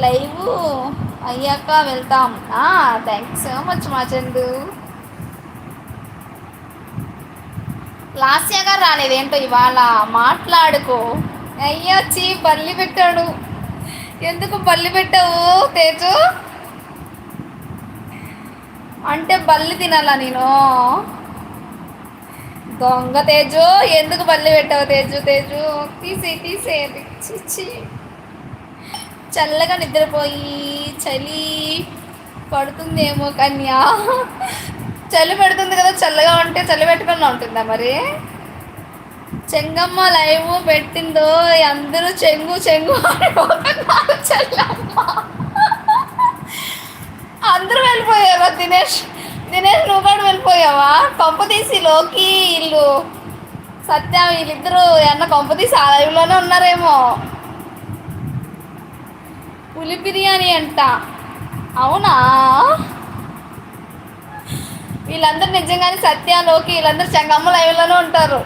Live అయ్యాక వెళ్తాం. Thank so much మా చందు లాస్య గారు రాలేదు ఇవాళ? మాట్లాడుకో. అయ్యా చీ బల్లి పెట్టాడు. ఎందుకు బల్లి పెట్టావు తేజు? అంటే బల్లి తినాలా నేను? దొంగ తేజు ఎందుకు బల్లి పెట్టావు తేజు తేజు? తీసే తీసే చిచ్చి చల్లగా నిద్రపోయి చలి పడుతుందేమో కన్యా. చలి పెడుతుంది కదా చల్లగా ఉంటే చలి పెట్టుకుని ఉంటుందా మరి? చెంగమ్మ లైవ్ పెట్టిందో అందరూ చెంగు చెంగు చెల్లమ్మ. అందరూ వెళ్ళిపోయావా దినేష్? దినేష్ నువ్వు కూడా వెళ్ళిపోయావా? పంపతీసి తీసి లోకి ఇల్లు. సత్యం వీళ్ళిద్దరూ ఎన్న పంపతీసి తీసి ఆ లైవ్లోనే ఉన్నారేమో. పులి బిర్యానీ అంట. అవునా? వీళ్ళందరూ నిజంగానే సత్యాలోకి వీళ్ళందరూ చెంగమ్మ లైవ్లోనే ఉంటారు.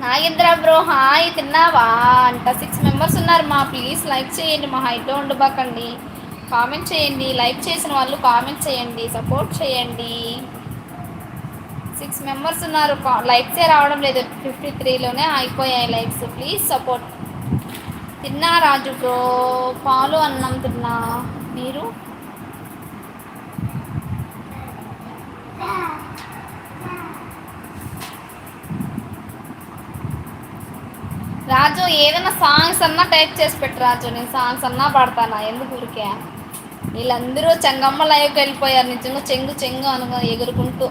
నాగేంద్ర బ్రో హాయ్ తిన్నావా? అంట. సిక్స్ మెంబర్స్ ఉన్నారు మా ప్లీజ్ లైక్ చేయండి మా హైట్లో ఉండబాకండి. కామెంట్ చేయండి. లైక్ చేసిన వాళ్ళు కామెంట్ చేయండి. సపోర్ట్ చేయండి. సిక్స్ మెంబర్స్ ఉన్నారు. లైక్సే రావడం లేదు. ఫిఫ్టీ త్రీలోనే అయిపోయాయి లైక్స్ ప్లీజ్ సపోర్ట్ తిన్నా రాజు బ్రో. పాలు అన్నం తిన్నా. మీరు? రాజు ఏదైనా సాంగ్స్ అన్నా టైప్ చేసి పెట్టు రాజు. నేను సాంగ్స్ అన్నా పాడతానా? ఎందుకు ఊరికే? వీళ్ళందరూ చెంగమ్మ లైవ్కి వెళ్ళిపోయారు. నిజంగా చెంగు చెంగు అనుగా ఎగురుకుంటూ.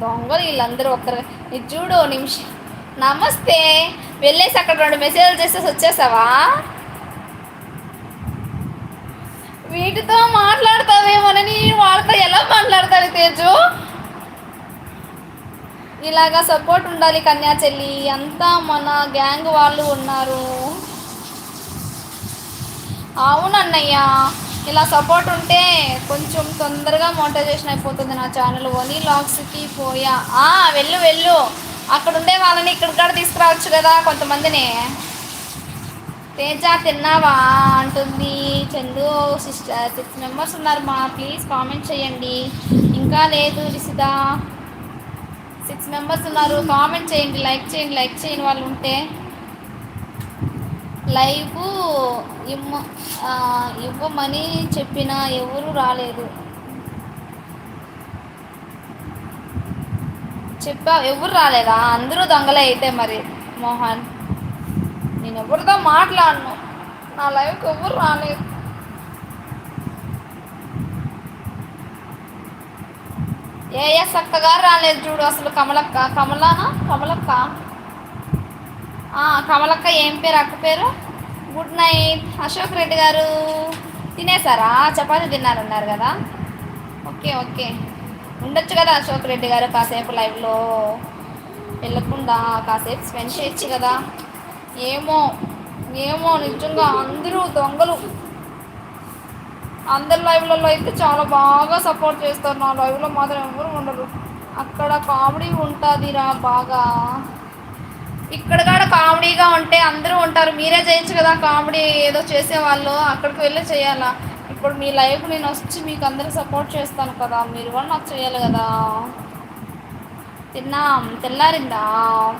దొంగలు వీళ్ళందరూ ఒక్కరు. చూడు నిమిషం. నమస్తే. వెళ్ళేసి అక్కడ రెండు మెసేజ్లు చేసేసి వచ్చేసావా? వీటితో మాట్లాడతావేమోనని వాళ్ళతో ఎలా మాట్లాడతారు తేజు? ఇలాగా సపోర్ట్ ఉండాలి కన్యా చెల్లి. అంతా మన గ్యాంగ్ వాళ్ళు ఉన్నారు. అవునన్నయ్య ఇలా సపోర్ట్ ఉంటే కొంచెం తొందరగా మోటైజేషన్ అయిపోతుంది నా ఛానల్ ఓనీ లాగ్స్కి పోయా. వెళ్ళు వెళ్ళు. అక్కడ ఉండే వాళ్ళని ఇక్కడ కూడా తీసుకురావచ్చు కదా కొంతమందిని. తేజ తిన్నావా? అంటుంది. చందు సిస్టర్ సిక్స్ మెంబర్స్ ఉన్నారు మా ప్లీజ్ కామెంట్ చేయండి. ఇంకా లేదు రిసిదా సిక్స్ మెంబర్స్ ఉన్నారు కామెంట్ చేయండి లైక్ చేయండి లైక్ చేయని వాళ్ళు ఉంటే. లైవ్ ఇమ్మ ఇవ్వమని చెప్పిన ఎవరు రాలేదు. చెప్పా ఎవరు రాలేదా? అందరూ దొంగలే అయితే మరి. మోహన్ నేను ఎవరితో మాట్లాడను? నా లైఫ్కి ఎవరు రాలేదు? ఏఎస్ అక్క గారు రాలేదు చూడు అసలు కమలక్క. కమలానా? కమలక్క? కమలక్క ఏం పేరు? అక్క పేరు? గుడ్ నైట్ అశోక్ రెడ్డి గారు. తినేసారా చపాతీ తిన్నారన్నారు కదా? Okay okay. ఉండొచ్చు కదా అశోక్ రెడ్డి గారు కాసేపు లైవ్లో వెళ్ళకుండా కాసేపు స్పెండ్ చేయొచ్చు కదా. ఏమో ఏమో నిజంగా అందరూ దొంగలు. అందరి లైవ్లలో అయితే చాలా బాగా సపోర్ట్ చేస్తారు. నా లైవ్లో మాత్రం ఎవరు ఉండరు. అక్కడ కామెడీ ఉంటుందిరా బాగా. ఇక్కడ కూడా కామెడీగా ఉంటే అందరూ ఉంటారు. మీరే చేయొచ్చు కదా కామెడీ ఏదో చేసేవాళ్ళు. అక్కడికి వెళ్ళి చేయాలా? ఇప్పుడు మీ లైఫ్ నేను వచ్చి మీకు అందరూ సపోర్ట్ చేస్తాను కదా. మీరు కూడా నాకు చేయాలి కదా. తిన్నాం తెల్లారిందా?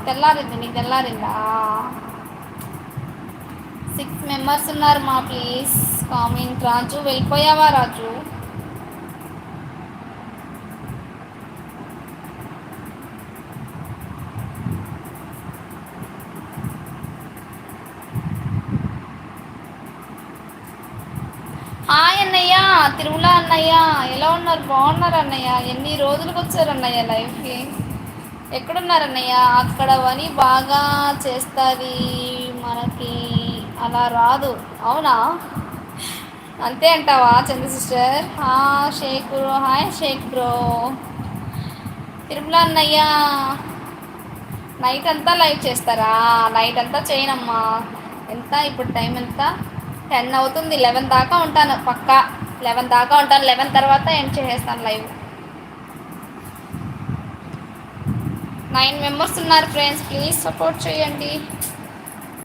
తెల్లారింది నీకు తెల్లారిందా? సిక్స్ మెంబర్స్ ఉన్నారు మా ప్లీజ్ కామెంట్ రాజు. వెళ్ళిపోయావా రాజు? తిరుమల అన్నయ్య ఎలా ఉన్నారు? బాగున్నారు అన్నయ్య. ఎన్ని రోజులకు వచ్చారు అన్నయ్య లైఫ్కి? ఎక్కడున్నారు అన్నయ్య అక్కడ పని బాగా చేస్తుంది మనకి. అలా రాదు. అవునా? అంతే అంటావా చంద్ర సిస్టర్? హా Shaik bro hi Shaik bro. Tirumala అన్నయ్య నైట్ అంతా లైవ్ చేస్తారా? నైట్ అంతా చేయనమ్మా. ఎంత? ఇప్పుడు టైం ఎంత? టెన్ అవుతుంది. లెవెన్ దాకా ఉంటాను. పక్కా. లెవెన్ దాకా ఉంటాను. లెవెన్ తర్వాత ఎండ్ చేసేస్తాను లైవ్? నైన్ మెంబర్స్ ఉన్నారు ఫ్రెండ్స్. ప్లీజ్ సపోర్ట్ చేయండి.